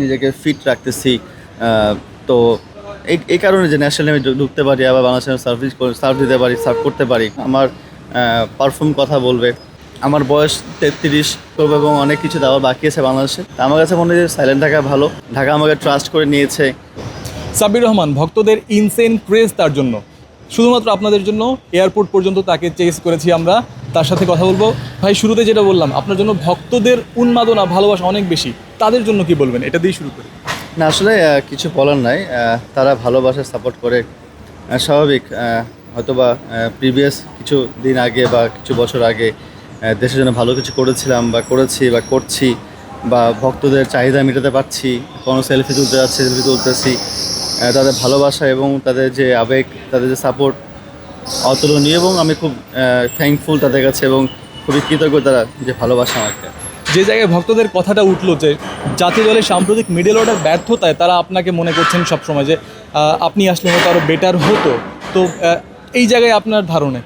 নিজেকে ফিট রাখতেছি তো এই এই কারণে যে ন্যাশনাল আমি ঢুকতে পারি আবার বাংলাদেশের সার্ভিস সার্ভ দিতে পারি সার্ভ করতে পারি। আমার পারফর্ম কথা বলবে। আমার বয়স তেত্রিশ করব এবং অনেক কিছু দেওয়ার বাকি আছে বাংলাদেশে। আমার কাছে মনে হয় সাইলেন্ট থাকা ভালো। ঢাকা আমাকে ট্রাস্ট করে নিয়েছে। সাব্বির রহমান, ভক্তদের ইনসেন ক্রেজ তার জন্য। শুধুমাত্র আপনাদের জন্য এয়ারপোর্ট পর্যন্ত তাকে চেস করেছি আমরা। তার সাথে কথা বলব। ভাই, শুরুতে যেটা বললাম, আপনার জন্য ভক্তদের উন্মাদনা, ভালোবাসা অনেক বেশি। তাদের জন্য কি বলবেন? এটা দিয়ে শুরু করি। না, আসলে কিছু বলার নাই। তারা ভালোবাসা সাপোর্ট করে স্বাভাবিক হয়তোবা প্রিভিয়াস কিছু দিন আগে বা কিছু বছর আগে দেশের জন্য ভালো কিছু করেছিলাম বা করেছি বা করছি বা ভক্তদের চাহিদা মেটাতে পারছি, কোনো সেলফি তুলতে যাচ্ছে সেলফি তুলতেছি তাদের ভালোবাসা এবং তাদের যে আবেগ, তাদের যে সাপোর্ট অতুলনীয় এবং আমি খুব থ্যাঙ্কফুল তাদের কাছে এবং খুবই কৃতজ্ঞ তারা যে ভালোবাসা আমাকে। যে জায়গায় ভক্তদের কথাটা উঠল যে জাতীয় দলের সাম্প্রতিক মিডল অর্ডার ব্যর্থতায় তারা আপনাকে মনে করছেন সবসময় যে আপনি আসলে হয়তো আরও বেটার হতো। তো এই জায়গায় আপনার ধারণা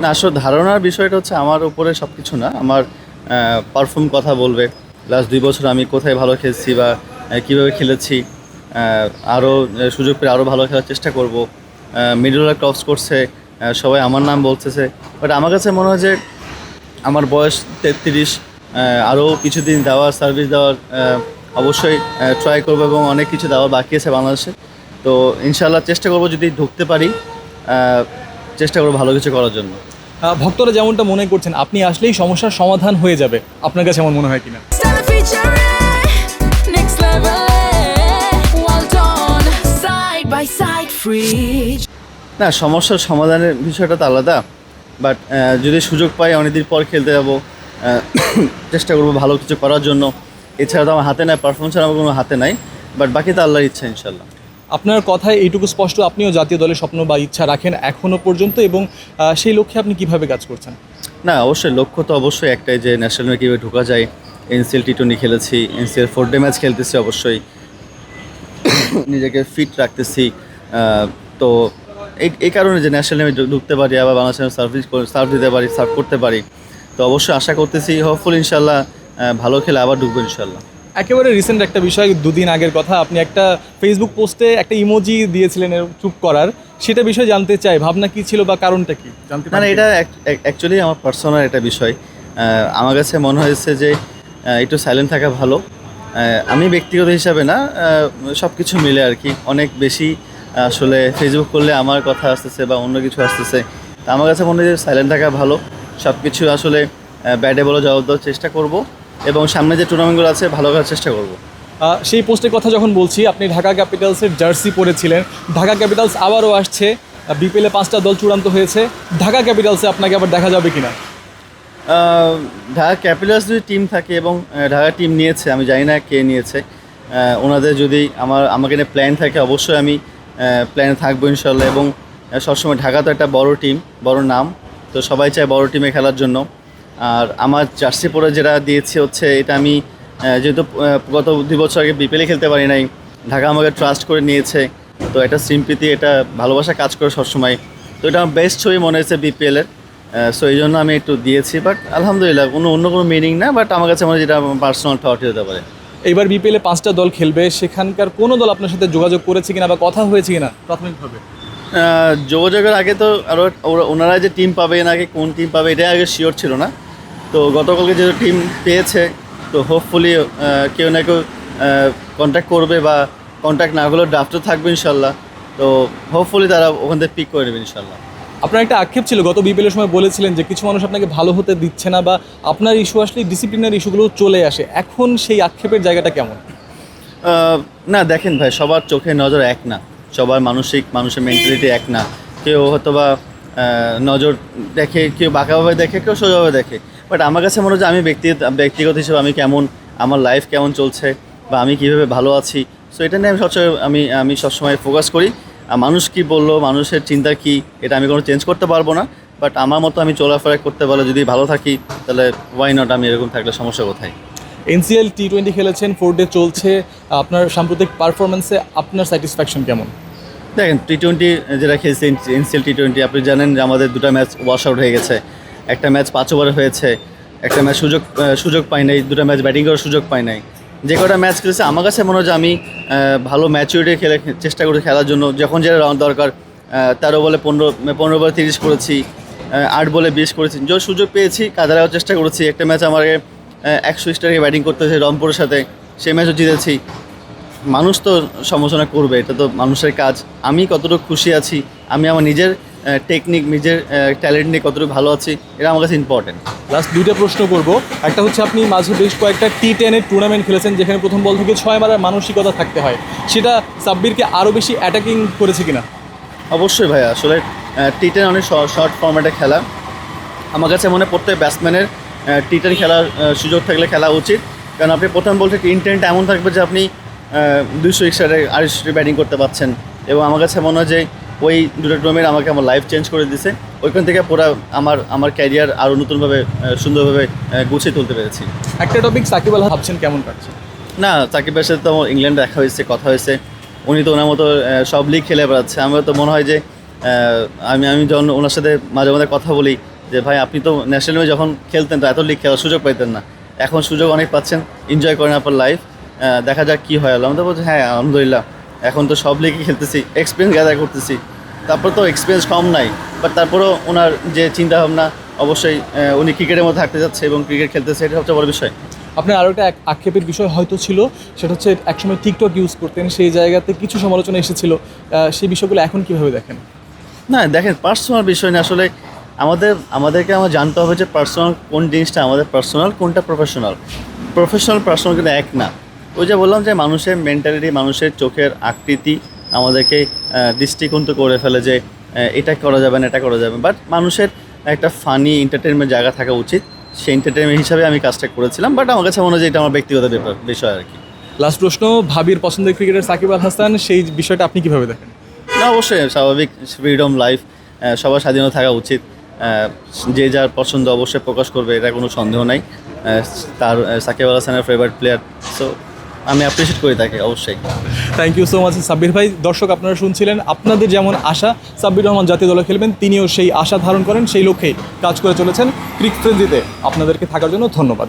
না, আসলে ধারণার বিষয়টা হচ্ছে আমার উপরে সব কিছু না। আমার পারফর্ম কথা বলবে। লাস্ট দুই বছর আমি কোথায় ভালো খেলছি বা কীভাবে খেলেছি আরও সুযোগ পেয়ে আরও ভালো খেলার চেষ্টা করব। মিডল ক্রস করছে সবাই আমার নাম বলতেছে। বাট আমার কাছে মনে হয় যে, আমার বয়স তেত্রিশ আরও কিছুদিন দেওয়ার সার্ভিস দেওয়ার অবশ্যই ট্রাই করব এবং অনেক কিছু দেওয়ার বাকি আছে বাংলাদেশে। তো ইনশাল্লাহ চেষ্টা করব যদি ঢুকতে পারি চেষ্টা করব ভালো কিছু করার জন্য। ভক্তরা যেমনটা মনে করছেন আপনি আসলেই সমস্যার সমাধান হয়ে যাবে। আপনার কাছে এমন মনে হয় কিনা. না সমস্যার সমাধানের বিষয়টা তো আলাদা বাট যদি সুযোগ পাই অনেকদিন পর খেলতে যাব চেষ্টা করব ভালো কিছু করার জন্য। এছাড়া তো আমার হাতে নাই পারফরমেন্স আমার কোনো হাতে নাই বাট বাকি তো আল্লাহর ইচ্ছা ইনশাল্লাহ আপনার কথায় এইটুকু স্পষ্ট আপনিও জাতীয় দলের স্বপ্ন বা ইচ্ছা রাখেন এখনও পর্যন্ত এবং সেই লক্ষ্যে আপনি কীভাবে কাজ করছেন? না অবশ্যই লক্ষ্য তো অবশ্যই একটাই যে ন্যাশনাল কীভাবে ঢোকা যায়। এনসিএল টি টোয়েন্টি খেলেছি এনসিএল ফোর ডে ম্যাচ খেলতেছি অবশ্যই। নিজেকে ফিট রাখতেছি তো এই এই কারণে যে ন্যাশনাল আমি ঢুকতে পারি আবার বাংলাদেশের সার্ভিস সার্ভ দিতে পারি সার্ভ করতে পারি। তো অবশ্যই আশা করতেছি হোপফুল ইনশাল্লাহ ভালো খেলে আবার ঢুকবো ইনশাল্লাহ একেবারে রিসেন্ট একটা বিষয় দুদিন আগের কথা আপনি একটা ফেসবুক পোস্টে একটা ইমোজি দিয়েছিলেন চুপ করার সেটা বিষয়ে জানতে চাই ভাবনা কি ছিল বা কারণটা কি? জানতে না এটা অ্যাকচুয়ালি আমার পার্সোনাল একটা বিষয়। আমার কাছে মনে হয়েছে যে একটু সাইলেন্ট থাকা ভালো। আমি ব্যক্তিগত হিসাবে না সব কিছু মিলে আর কি অনেক বেশি আসলে ফেসবুক করলে আমার কথা আসতেছে বা অন্য কিছু আসতেছে। তা আমার কাছে মনে হয় সাইলেন্ট থাকা ভালো। সব কিছু আসলে ব্যাডে বলে জবাব দেওয়ার চেষ্টা করব এবং সামনে যে টুর্নামেন্টগুলো আছে ভালো করার চেষ্টা করব। সেই পোস্টের কথা যখন বলছি আপনি ঢাকা ক্যাপিটালসের জার্সি পরেছিলেন। ঢাকা ক্যাপিটালস আবারও আসছে। বিপিএলে পাঁচটা দল চূড়ান্ত হয়েছে। ঢাকা ক্যাপিটালসে আপনাকে আবার দেখা যাবে কিনা? ঢাকা ক্যাপিটালস যদি টিম থাকে এবং ঢাকা টিম নিয়েছে আমি জানি না কে নিয়েছে ওনাদের যদি আমার আমাকে নিয়ে প্ল্যান থাকে অবশ্যই আমি প্ল্যানে থাকব ইনশাল্লাহ এবং সবসময় ঢাকা তো একটা বড় টিম বড় নাম। তো সবাই চায় বড় টিমে খেলার জন্য। আর আমার জার্সি পরে যেটা দিয়েছি হচ্ছে, এটা আমি যেহেতু গত দুই বছর আগে বিপিএলে খেলতে পারি নাই, ঢাকা আমাকে ট্রাস্ট করে নিয়েছে। তো এটা সিম্পিতি এটা ভালোবাসা কাজ করে সবসময়। তো এটা আমার বেস্ট ছবি মনে হয়েছে বিপিএলের সো এই জন্য আমি একটু দিয়েছি বাট আলহামদুলিল্লাহ কোনো, অন্য কোনো মিনিং না বাট আমার কাছে মনে হয় যেটা পার্সোনাল থট হতে পারে। এইবার বিপিএলে পাঁচটা দল খেলবে, সেখানকার কোনো দল আপনার সাথে যোগাযোগ করেছে কিনা বা কথা হয়েছে কিনা প্রাথমিকভাবে? যোগাযোগের আগে তো আরও ওনারা যে টিম পাবে না আগে কোন টিম পাবে এটা আগে শিওর ছিল না। তো গতকালকে যেহেতু টিম পেয়েছে তো হোপফুলি কেউ না কেউ কন্ট্যাক্ট করবে বা কন্ট্যাক্ট না করলেও ড্রাফটও থাকবে ইনশাল্লাহ। তো হোপফুলি তারা ওখান থেকে পিক করে নেবে ইনশাল্লাহ। আপনার একটা আক্ষেপ ছিল গত বিপিএলের সময় বলেছিলেন যে কিছু মানুষ আপনাকে ভালো হতে দিচ্ছে না বা আপনার ইস্যু আসলে ডিসিপ্লিনারি ইস্যুগুলো চলে আসে। এখন সেই আক্ষেপের জায়গাটা কেমন? না দেখেন ভাই সবার চোখে নজর এক না। সবার মানসিক, মানুষের মেন্টালিটি এক না। কেউ হয়তো বা নজর দেখে, কেউ বাঁকাভাবে দেখে, কেউ সোজাভাবে দেখে। বাট আমার কাছে মনে হচ্ছে আমি ব্যক্তিগত ব্যক্তিগত হিসেবে আমি কেমন, আমার লাইফ কেমন চলছে বা আমি কীভাবে ভালো আছি। সো এটা নিয়ে আমি সবসময়, আমি আমি সবসময় ফোকাস করি। আর মানুষ কি বলল, মানুষের চিন্তা কি, এটা আমি কোনো চেঞ্জ করতে পারব না। বাট আমার মতো আমি চলাফেরা করতে পারলে যদি ভালো থাকি, তাহলে ওয়াই নট আমি এরকম থাকলে সমস্যা কোথায়? এনসিএল টি টোয়েন্টি খেলেছেন ফোর ডে চলছে। আপনার সাম্প্রতিক পারফরমেন্সে আপনার স্যাটিসফ্যাকশন কেমন? দেখেন টি টোয়েন্টি যেটা খেলছে এনসিএল টি টোয়েন্টি আপনি জানেন যে আমাদের দুটো ম্যাচ ওয়াশ আউট হয়ে গেছে। একটা ম্যাচ পাঁচ ওভারে হয়েছে, একটা ম্যাচ সুযোগ সুযোগ পাই নাই, দুটো ম্যাচ ব্যাটিং করার সুযোগ পাই নাই। যে কটা ম্যাচ খেলেছে, আমার কাছে মনে হয় যে আমি ভালো ম্যাচুরিটি খেলে, চেষ্টা করি খেলার জন্য, যখন যেটা রাউন্ড দরকার তেরো বলে পনেরো পনেরো বলে তিরিশ করেছি আট বলে বিশ করেছি যে সুযোগ পেয়েছি, কাজে লাগার চেষ্টা করেছি। একটা ম্যাচ আমাকে একশো স্টারকে ব্যাটিং করতেছে রংপুরের সাথে সেই ম্যাচও জিতেছি। মানুষ তো সমালোচনা করবে এটা তো মানুষের কাজ। আমি কতটুকু খুশি আছি আমি আমার নিজের টেকনিক নিজের ট্যালেন্ট নিয়ে কতটুকু ভালো আছি এটা আমার কাছে ইম্পর্টেন্ট লাস্ট দুইটা প্রশ্ন করব। একটা হচ্ছে আপনি মাঝে বেশ কয়েকটা টি টেনের টুর্নামেন্ট খেলেছেন যেখানে প্রথম বল থেকে ছয় মারার মানসিকতা থাকতে হয়। সেটা সাব্বিরকে আরও বেশি অ্যাটাকিং করেছে কিনা? অবশ্যই ভাইয়া আসলে টি টেন অনেক শর্ট ফর্ম্যাটে খেলা। আমার কাছে মনে প্রত্যেক ব্যাটসম্যানের টি টেন খেলার সুযোগ থাকলে খেলা উচিত। কারণ আপনি প্রথম বল থেকে ইন্টেন্ট এমন থাকবে যে আপনি দুইশো এক্সারে আড়াইশো ব্যাটিং করতে পারছেন। এবং আমার কাছে মনে হয় যে ওই দুটো টুর্নামেন্ট আমাকে আমার লাইফ চেঞ্জ করে দিছে। ওইখান থেকে পুরো আমার আমার ক্যারিয়ার আরও নতুনভাবে সুন্দরভাবে গুছিয়ে তুলতে পেরেছি। একটা টপিক সাকিব আল ভাবছেন কেমন কাটছে না সাকিবের সাথে তো আমার ইংল্যান্ডে দেখা হয়েছে কথা হয়েছে। উনি তো ওনার মতো সব লিগ খেলে বেড়াচ্ছে। আমার তো মনে হয় যে আমি আমি যখন ওনার সাথে মাঝে মাঝে কথা বলি যে ভাই আপনি তো ন্যাশনাল টিমে যখন খেলতেন তো এত লিগ খেলার সুযোগ পাইতেন না। এখন সুযোগ অনেক পাচ্ছেন এনজয় করেন আপনার লাইফ দেখা যাক কী হয়। আল্লাহ তো বলছে হ্যাঁ আলহামদুলিল্লাহ এখন তো সব লিগে খেলতেছি এক্সপিরিয়েন্স গ্যাদার করতেছি। তারপর তো এক্সপিরিয়েন্স কম নাই বাট তারপরেও ওনার যে চিন্তাভাবনা অবশ্যই উনি ক্রিকেটের মধ্যে থাকতে যাচ্ছে এবং ক্রিকেট খেলতেছে এটা সবচেয়ে বড় বিষয়। আপনার আরও একটা এক- আক্ষেপের বিষয় হয়তো ছিল সেটা হচ্ছে একসময় টিকটক ইউজ করতেন সেই জায়গাতে কিছু সমালোচনা এসেছিল। সেই বিষয়গুলো এখন কীভাবে দেখেন? না দেখেন পার্সোনাল বিষয় না আসলে আমাদের আমাদেরকে আমার জানতে হবে যে পার্সোনাল কোন জিনিসটা আমাদের পার্সোনাল কোনটা প্রফেশনাল প্রফেশনাল পার্সোনাল কিন্তু এক না। ওই যে বললাম যে মানুষের মেন্টালিটি মানুষের চোখের আকৃতি আমাদেরকে দৃষ্টিকোণ করে ফেলে যে এটা করা যাবে না এটা করা যাবে বাট মানুষের একটা ফানি এন্টারটেনমেন্ট জায়গা থাকা উচিত। সেই এন্টারটেনমেন্ট হিসাবে আমি কাজটা করেছিলাম বাট আমার কাছে মনে হয় যে এটা আমার ব্যক্তিগত ব্যাপার বিষয় আর কি। লাস্ট প্রশ্ন ভাবির পছন্দের ক্রিকেটার সাকিব আল হাসান সেই বিষয়টা আপনি কীভাবে দেখেন? না অবশ্যই স্বাভাবিক ফ্রিডম লাইফ সবার স্বাধীনতা থাকা উচিত। যে যার পছন্দ অবশ্যই প্রকাশ করবে, এটা কোনো সন্দেহ নাই। তার সাকিব আল হাসানের ফেভারিট প্লেয়ার সো আমি অ্যাপ্রিসিয়েট করি তাকে, অবশ্যই। Thank you so much Sabbir ভাই। দর্শক, আপনারা শুনছিলেন আপনাদের যেমন আশা, সাব্বির রহমান জাতীয় দলে খেলবেন, তিনিও সেই আশা ধারণ করেন, সেই লক্ষ্যেই কাজ করে চলেছেন ক্রিক ফ্রেন্ডিতে আপনাদেরকে থাকার জন্য ধন্যবাদ।